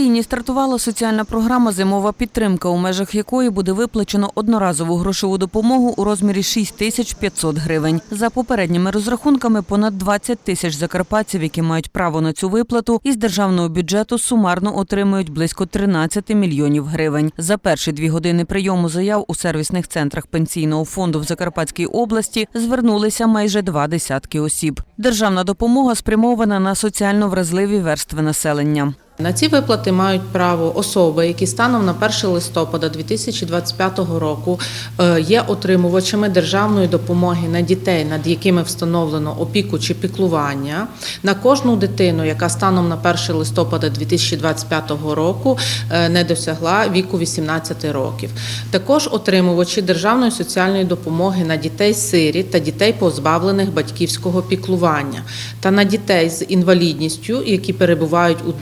Україні стартувала соціальна програма Зимова підтримка, у межах якої буде виплачено одноразову грошову допомогу у розмірі 6 тисяч 500 гривень. За попередніми розрахунками, понад 20 тисяч закарпатців, які мають право на цю виплату, із державного бюджету сумарно отримують близько 13 мільйонів гривень. За перші дві години прийому заяв у сервісних центрах пенсійного фонду в Закарпатській області звернулися майже два десятки осіб. Державна допомога спрямована на соціально вразливі верстви населення. На ці виплати мають право особи, які станом на 1 листопада 2025 року е, є отримувачами державної допомоги на дітей, над якими встановлено опіку чи піклування, на кожну дитину, яка станом на 1 листопада 2025 року е, не досягла віку 18 років. Також отримувачі державної соціальної допомоги на дітей сиріт та дітей, позбавлених батьківського піклування, та на дітей з інвалідністю, які перебувають у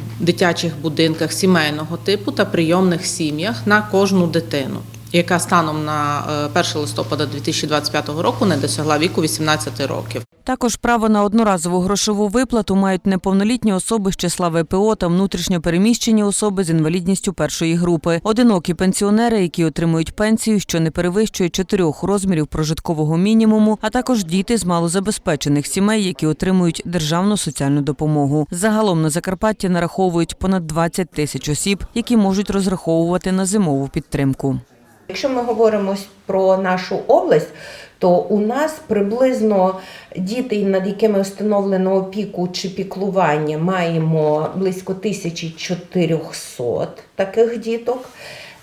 дитячих будинках сімейного типу та прийомних сім'ях на кожну дитину. Яка станом на е, 1 листопада 2025 року не досягла віку 18 років. Також право на одноразову грошову виплату мають неповнолітні особи з числа ВПО та внутрішньо переміщені особи з інвалідністю першої групи, одинокі пенсіонери, які отримують пенсію, що не перевищує чотирьох розмірів прожиткового мінімуму, а також діти з малозабезпечених сімей, які отримують державну соціальну допомогу. Загалом на Закарпатті нараховують понад 20 тисяч осіб, які можуть розраховувати на зимову підтримку. Якщо ми говоримо про нашу область, то у нас приблизно діти, над якими встановлено опіку чи піклування, маємо близько 1400 таких діток.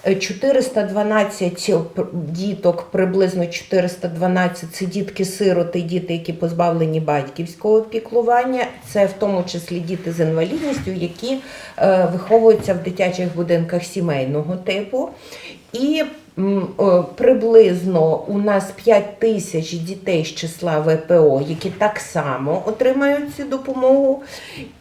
Е, 412 діток, приблизно 412 це дітки-сироти, діти, які позбавлені батьківського піклування. Це в тому числі діти з інвалідністю, які е, виховуються в дитячих будинках сімейного типу. І приблизно у нас 5 тисяч дітей з числа ВПО, які так само отримають цю допомогу,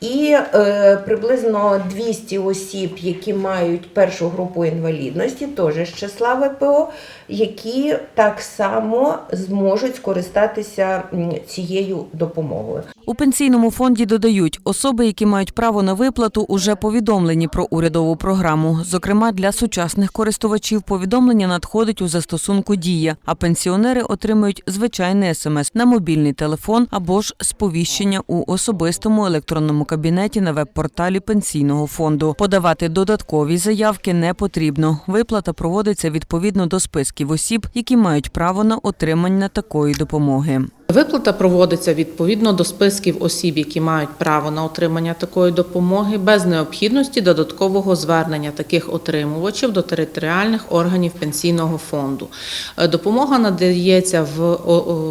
і е, приблизно 200 осіб, які мають першу групу інвалідності, теж з числа ВПО, які так само зможуть скористатися цією допомогою. У пенсійному фонді додають, особи, які мають право на виплату, уже повідомлені про урядову програму. Зокрема, для сучасних користувачів повідомлення надходить у застосунку Дія, а пенсіонери отримують звичайний смс на мобільний телефон або ж сповіщення у особистому електронному кабінеті на веб-порталі пенсійного фонду. Подавати додаткові заявки не потрібно. Виплата проводиться відповідно до списків осіб, які мають право на отримання такої допомоги. Виплата проводиться відповідно до списків осіб, які мають право на отримання такої допомоги, без необхідності додаткового звернення таких отримувачів до територіальних органів пенсійного фонду. Е, Допомога надається в,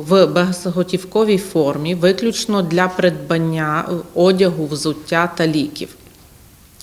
в безготівковій формі, виключно для придбання е, одягу, взуття та ліків.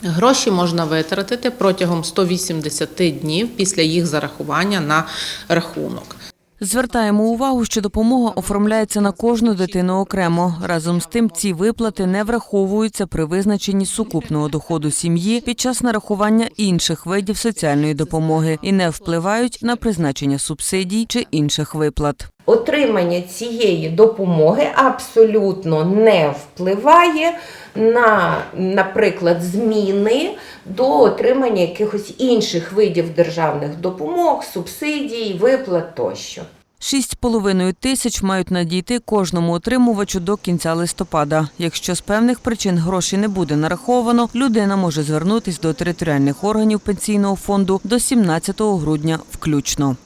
Гроші можна витратити протягом 180 днів після їх зарахування на рахунок. Звертаємо увагу, що допомога оформляється на кожну дитину окремо. Разом з тим, ці виплати не враховуються при визначенні сукупного доходу сім'ї під час нарахування інших видів соціальної допомоги і не впливають на призначення субсидій чи інших виплат. Отримання цієї допомоги абсолютно не впливає на, наприклад, зміни до отримання якихось інших видів державних допомог, субсидій, виплат тощо. 6,5 тисяч мають надійти кожному отримувачу до кінця листопада. Якщо з певних причин гроші не буде нараховано, людина може звернутись до територіальних органів пенсійного фонду до 17 грудня включно.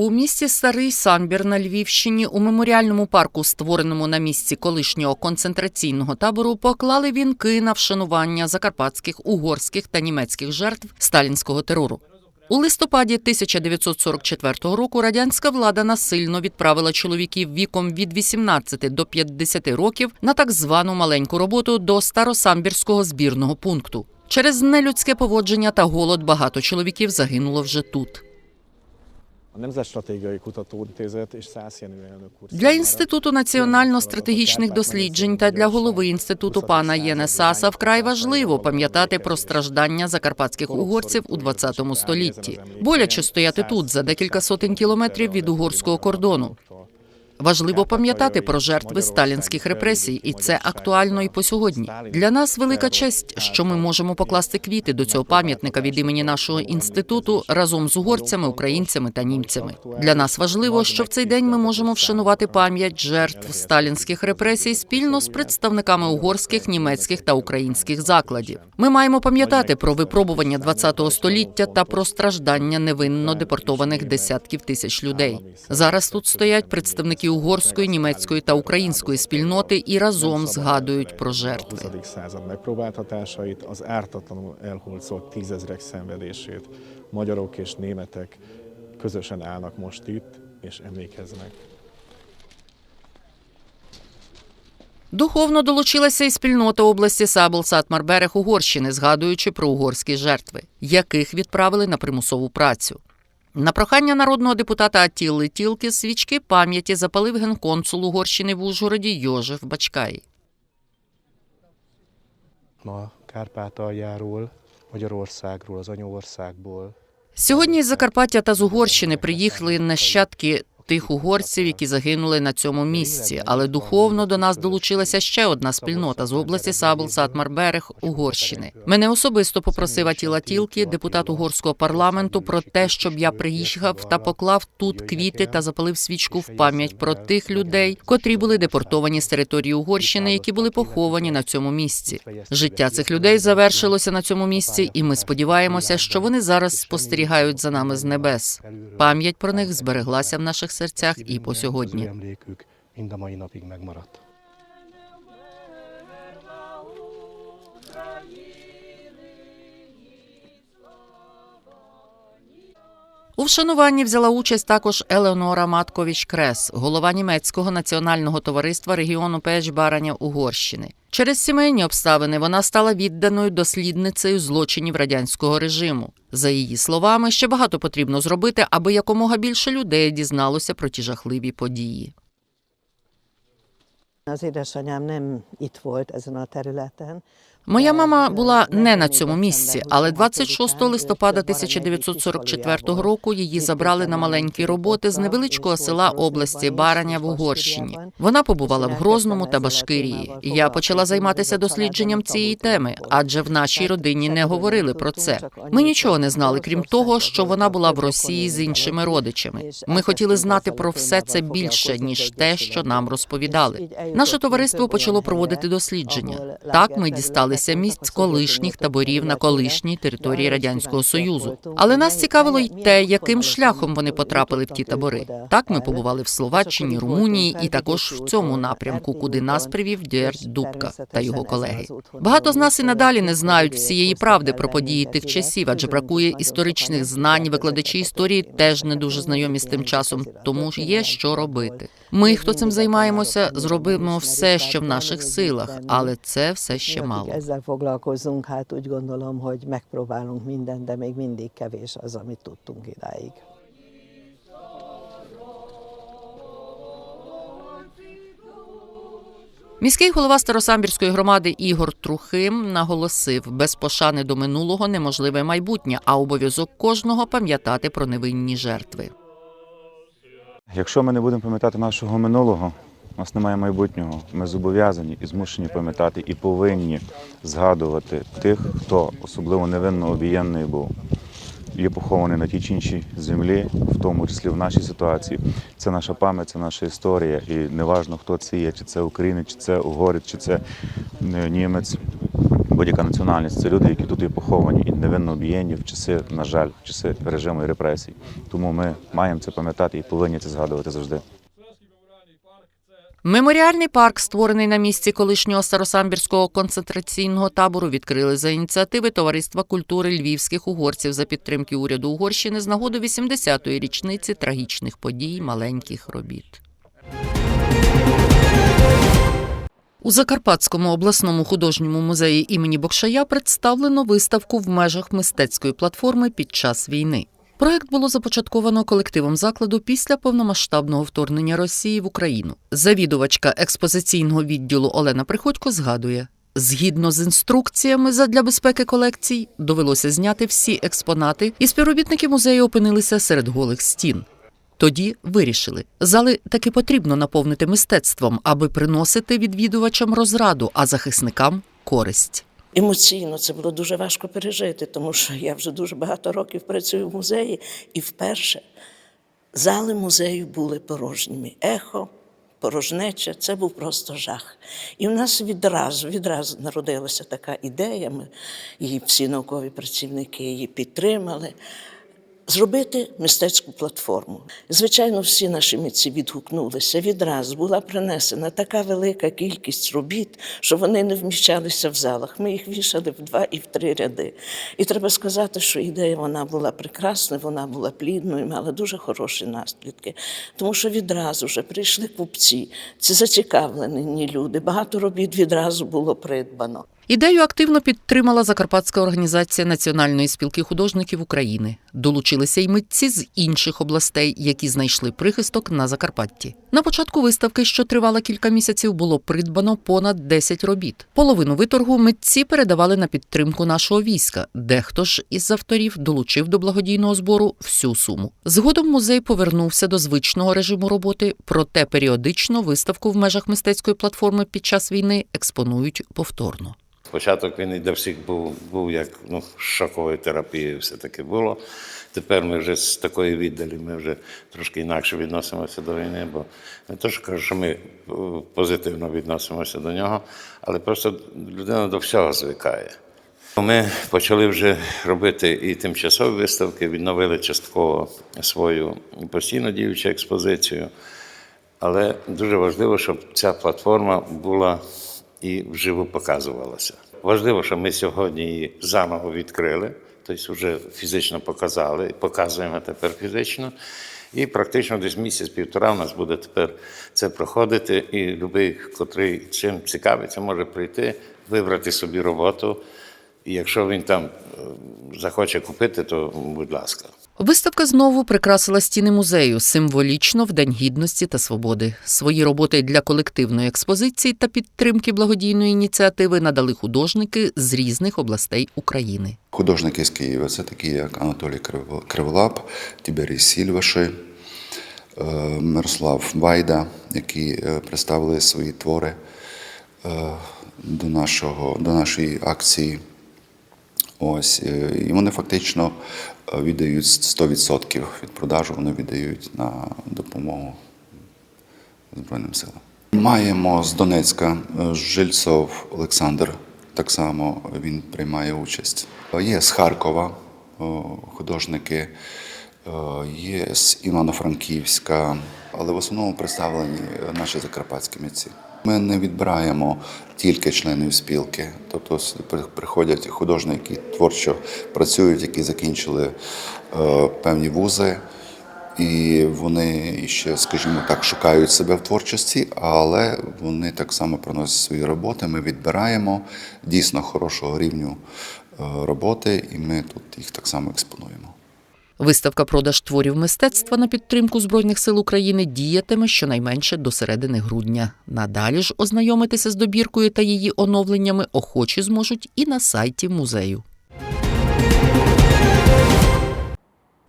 У місті Старий Самбір на Львівщині у меморіальному парку, створеному на місці колишнього концентраційного табору, поклали вінки на вшанування закарпатських, угорських та німецьких жертв сталінського терору. У листопаді 1944 року радянська влада насильно відправила чоловіків віком від 18 до 50 років на так звану маленьку роботу до старосамбірського збірного пункту. Через нелюдське поводження та голод багато чоловіків загинуло вже тут. A Nemzetstratégiai Kutatóintézet és Szász Jenő elnök úr. Для інституту національно-стратегічних досліджень та для голови інституту пана Єне Саса вкрай важливо пам'ятати про страждання закарпатських угорців у 20 столітті. Боляче стояти тут за декілька сотень кілометрів від угорського кордону. Важливо пам'ятати про жертви сталінських репресій, і це актуально і по сьогодні. Для нас велика честь, що ми можемо покласти квіти до цього пам'ятника від імені нашого інституту разом з угорцями, українцями та німцями. Для нас важливо, що в цей день ми можемо вшанувати пам'ять жертв сталінських репресій спільно з представниками угорських, німецьких та українських закладів. Ми маємо пам'ятати про випробування ХХ століття та про страждання невинно депортованих десятків тисяч людей. Зараз тут стоять представники угорської, німецької та української спільноти і разом згадують про жертви. 20. század megpróbáltatásait, az ártatlanul elhulcolt tízezrek szenvedését. Magyarok és németek közösen állnak most itt, és emlékeznek. Духовно долучилася і спільнота області Сабл Сатмарберег Угорщини, згадуючи про угорські жертви, яких відправили на примусову працю. На прохання народного депутата Атіли Тілки свічки пам'яті запалив генконсул Угорщини в Ужгороді Йожев Бачкай. ma Kárpátaljáról, Magyarországról, az anyaországból. Сьогодні з Закарпаття та з Угорщини приїхали нащадки тих угорців, які загинули на цьому місці. Але духовно до нас долучилася ще одна спільнота з області Сабл Сатмарберег Угорщини. Мене особисто попросив Атіла Тілкі, депутат угорського парламенту, про те, щоб я приїхав та поклав тут квіти та запалив свічку в пам'ять про тих людей, котрі були депортовані з території Угорщини, які були поховані на цьому місці. Життя цих людей завершилося на цьому місці, і ми сподіваємося, що вони зараз спостерігають за нами з небес. Пам'ять про них збереглася в наших серцях і по сьогодні. У вшануванні взяла участь також Елеонора Матковіч Крес, голова німецького національного товариства регіону Печ-Бараня Угорщини. Через сімейні обставини вона стала відданою дослідницею злочинів радянського режиму. За її словами, ще багато потрібно зробити, аби якомога більше людей дізналося про ті жахливі події. Az édesanyám nem itt volt ezen a. Моя мама була не на цьому місці, але 26 листопада 1944 року її забрали на маленькі роботи з невеличкого села області Бараня в Угорщині. Вона побувала в Грозному та Башкирії. Я почала займатися дослідженням цієї теми, адже в нашій родині не говорили про це. Ми нічого не знали, крім того, що вона була в Росії з іншими родичами. Ми хотіли знати про все це більше ніж те, що нам розповідали. Наше товариство почало проводити дослідження. Так ми дісталися місць колишніх таборів на колишній території радянського союзу. Але нас цікавило й те, яким шляхом вони потрапили в ті табори. Так ми побували в Словаччині, Румунії і також в цьому напрямку, куди нас привів Дєрд Дубка та його колеги. Багато з нас і надалі не знають всієї правди про події тих часів, адже бракує історичних знань. Викладачі історії теж не дуже знайомі з тим часом, тому ж є що робити. Ми, хто цим займаємося, зробимо все, що в наших силах, але це все ще мало. Ezzel foglalkozzunk, hát úgy gondolom, hogy megpróbálunk mindent, de még mindig kevés az, amit tudtunk idáig. Міський голова Старосамбірської громади Ігор Трухим наголосив: без пошани до минулого неможливе майбутнє, а обов'язок кожного пам'ятати про невинні жертви. Якщо ми не будемо пам'ятати нашого минулого, у нас немає майбутнього. Ми зобов'язані і змушені пам'ятати і повинні згадувати тих, хто особливо невинно обієнний був. Є похований на тій чи іншій землі, в тому числі в нашій ситуації. Це наша пам'ять, це наша історія. І неважно, хто це є, чи це українець, чи це угорець, чи це е, німець, будь-яка національність. Це люди, які тут є поховані і невинно обієнні в часи, на жаль, в часи режиму і репресій. Тому ми маємо це пам'ятати і повинні це згадувати завжди. Меморіальний парк, створений на місці колишнього старосамбірського концентраційного табору, відкрили за ініціативи Товариства культури львівських угорців за підтримки уряду Угорщини з нагоди 80-ї річниці трагічних подій маленьких робіт. У Закарпатському обласному художньому музеї імені Бокшая представлено виставку в межах мистецької платформи під час війни. Проект було започатковано колективом закладу після повномасштабного вторгнення Росії в Україну. Завідувачка експозиційного відділу Олена Приходько згадує. Згідно з інструкціями задля безпеки колекцій, довелося зняти всі експонати, і співробітники музею опинилися серед голих стін. Тоді вирішили, зали таки потрібно наповнити мистецтвом, аби приносити відвідувачам розраду, а захисникам користь. Емоційно це було дуже важко пережити, тому що я вже дуже багато років працюю в музеї, і вперше зали музею були порожніми. Ехо, порожнеча це був просто жах. І в нас відразу, відразу народилася така ідея. Ми її всі наукові працівники її підтримали. Зробити мистецьку платформу. Звичайно, всі наші митці відгукнулися. Відразу була принесена така велика кількість робіт, що вони не вміщалися в залах. Ми їх вішали в два і в три ряди. І треба сказати, що ідея вона була прекрасна, вона була плідною, мала дуже хороші наслідки. Тому що відразу вже прийшли купці, це зацікавлені люди. Багато робіт відразу було придбано. Ідею активно підтримала Закарпатська організація Національної спілки художників України. Долучилися й митці з інших областей, які знайшли прихисток на Закарпатті. На початку виставки, що тривала кілька місяців, було придбано понад 10 робіт. Половину виторгу митці передавали на підтримку нашого війська. Дехто ж із авторів долучив до благодійного збору всю суму. Згодом музей повернувся до звичного режиму роботи, проте періодично виставку в межах мистецької платформи під час війни експонують повторно. Початок війни для всіх був, був як ну, шоковою терапією все-таки було. Тепер ми вже з такої віддалі, ми вже трошки інакше відносимося до війни, бо не то, що кажу, що ми е, позитивно відносимося до нього, але просто людина до всього звикає. Ми почали вже робити і тимчасові виставки, відновили частково свою постійно діючу експозицію. Але дуже важливо, щоб ця платформа була і вживу показувалася. Важливо, що ми сьогодні її заново відкрили, тобто вже фізично показали, показуємо тепер фізично. І практично десь місяць-півтора в нас буде тепер це проходити, і будь-який, котрий чим цікавиться, може прийти, вибрати собі роботу. І якщо він там е, захоче купити, то будь ласка. Виставка знову прикрасила стіни музею символічно в День гідності та свободи. Свої роботи для колективної експозиції та підтримки благодійної ініціативи надали художники з різних областей України. Художники з Києва це такі, як Анатолій Криво- Криволап, Тіберій Сільваши, е, Мирослав Вайда, які е, представили свої твори е, до, нашого, до нашої акції. Ось, е, і вони фактично е, віддають 100% від продажу, вони віддають на допомогу Збройним силам. Маємо з Донецька е, Жильцов Олександр. Так само він приймає участь. Є з Харкова художники, є з Івано-Франківська, але в основному представлені наші закарпатські митці. Ми не відбираємо тільки членів спілки, тобто приходять художники, які творчо працюють, які закінчили е, певні вузи. І вони ще, скажімо так, шукають себе в творчості, але вони так само приносять свої роботи. Ми відбираємо дійсно хорошого рівню е, роботи, і ми тут їх так само експонуємо. Виставка продаж творів мистецтва на підтримку Збройних сил України діятиме щонайменше до середини грудня. Надалі ж ознайомитися з добіркою та її оновленнями охочі зможуть і на сайті музею.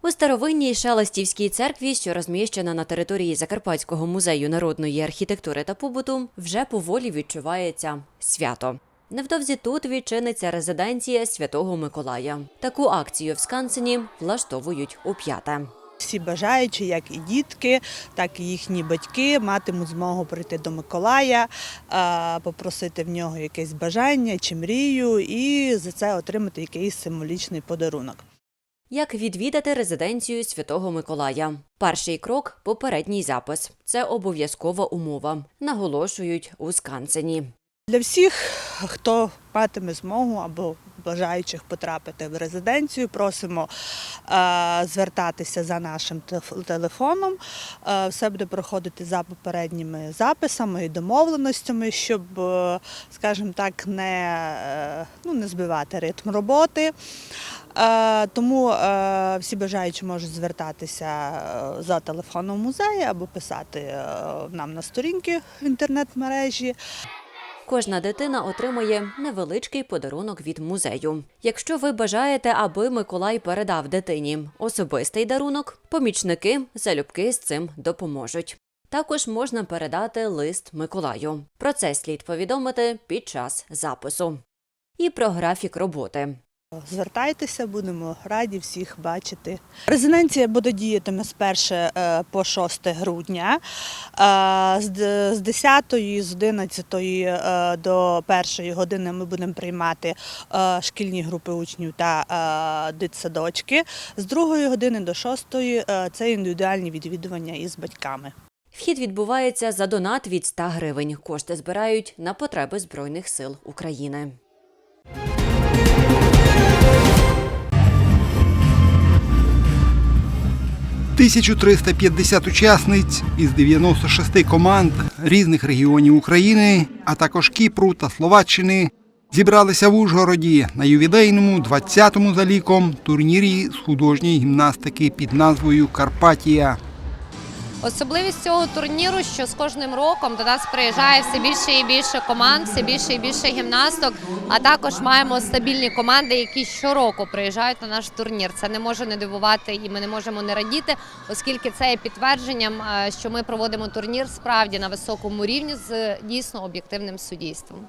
У старовинній Шаластівській церкві, що розміщена на території Закарпатського музею народної архітектури та побуту, вже поволі відчувається свято. Невдовзі тут відчиниться резиденція Святого Миколая. Таку акцію в Скансені влаштовують у п'яте. Всі бажаючі, як і дітки, так і їхні батьки, матимуть змогу прийти до Миколая, попросити в нього якесь бажання чи мрію, і за це отримати якийсь символічний подарунок. Як відвідати резиденцію Святого Миколая? Перший крок попередній запис. Це обов'язкова умова. Наголошують у Скансені. Для всіх, хто матиме змогу або бажаючих потрапити в резиденцію, просимо е, звертатися за нашим телефоном. Е, все буде проходити за попередніми записами і домовленостями, щоб, е, скажімо так, не, ну, не збивати ритм роботи. Тому всі бажаючі можуть звертатися за телефоном музею або писати нам на сторінки в інтернет-мережі. Кожна дитина отримує невеличкий подарунок від музею. Якщо ви бажаєте, аби Миколай передав дитині особистий дарунок, помічники залюбки з цим допоможуть. Також можна передати лист Миколаю. Про це слід повідомити під час запису. І про графік роботи. Звертайтеся, будемо раді всіх бачити. Резиденція буде діятиме з 1 е, по 6 грудня. Е, З 10 з 11 е, до 1 години ми будемо приймати шкільні групи учнів та дитсадочки. З 2 години до 6 е, це індивідуальні відвідування із батьками. Вхід відбувається за донат від 100 гривень. Кошти збирають на потреби Збройних сил України. – 1350 учасниць із 96 команд різних регіонів України, а також Кіпру та Словаччини зібралися в Ужгороді на ювілейному 20-му за ліком турнірі з художньої гімнастики під назвою Карпатія. Особливість цього турніру, що з кожним роком до нас приїжджає все більше і більше команд, все більше і більше гімнасток. А також маємо стабільні команди, які щороку приїжджають на наш турнір. Це не може не дивувати, і ми не можемо не радіти, оскільки це є підтвердженням, е, що ми проводимо турнір справді на високому рівні з дійсно об'єктивним суддійством.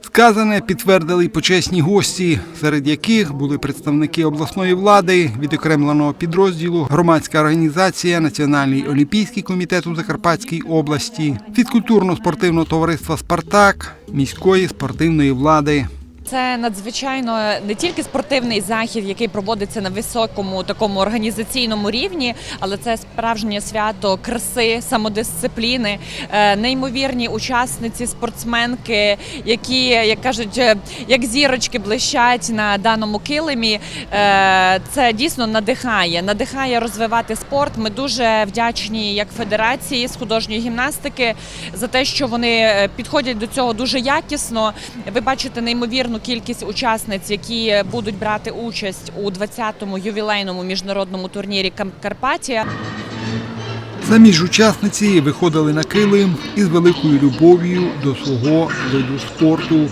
Сказане підтвердили й почесні гості, серед яких були представники обласної влади, відокремленого підрозділу, громадська організація, Національний олімпійський комітет у Закарпатській області, фізкультурно-спортивного товариства Спартак, міської спортивної влади. Це надзвичайно не тільки спортивний захід, який проводиться на високому такому організаційному рівні, але це справжнє свято краси, самодисципліни, е, неймовірні учасниці, спортсменки, які, як кажуть, е, як зірочки блищать на даному килимі. Е, Це дійсно надихає, надихає розвивати спорт. Ми дуже вдячні як федерації з художньої гімнастики за те, що вони підходять до цього дуже якісно. Ви бачите неймовірну кількість учасниць, які будуть брати участь у 20-му ювілейному міжнародному турнірі Карпатія. Самі ж учасниці виходили на килим із великою любов'ю до свого виду спорту.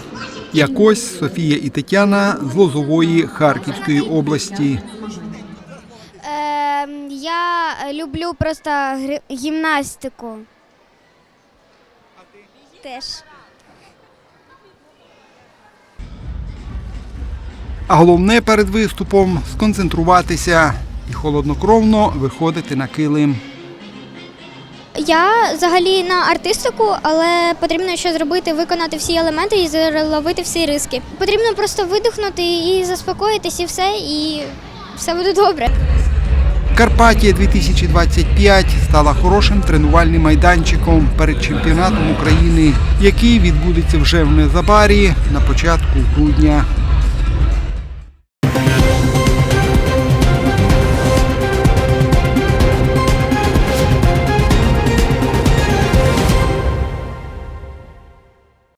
Якось Софія і Тетяна з Лозової Харківської області. Е, я люблю просто гімнастику. Теж. А головне перед виступом сконцентруватися і холоднокровно виходити на килим. Я взагалі на артистику, але потрібно що зробити, виконати всі елементи і зловити всі риски. Потрібно просто видихнути і заспокоїтись, і все, і все буде добре. Карпатія 2025 стала хорошим тренувальним майданчиком перед чемпіонатом України, який відбудеться вже в незабарі на початку грудня.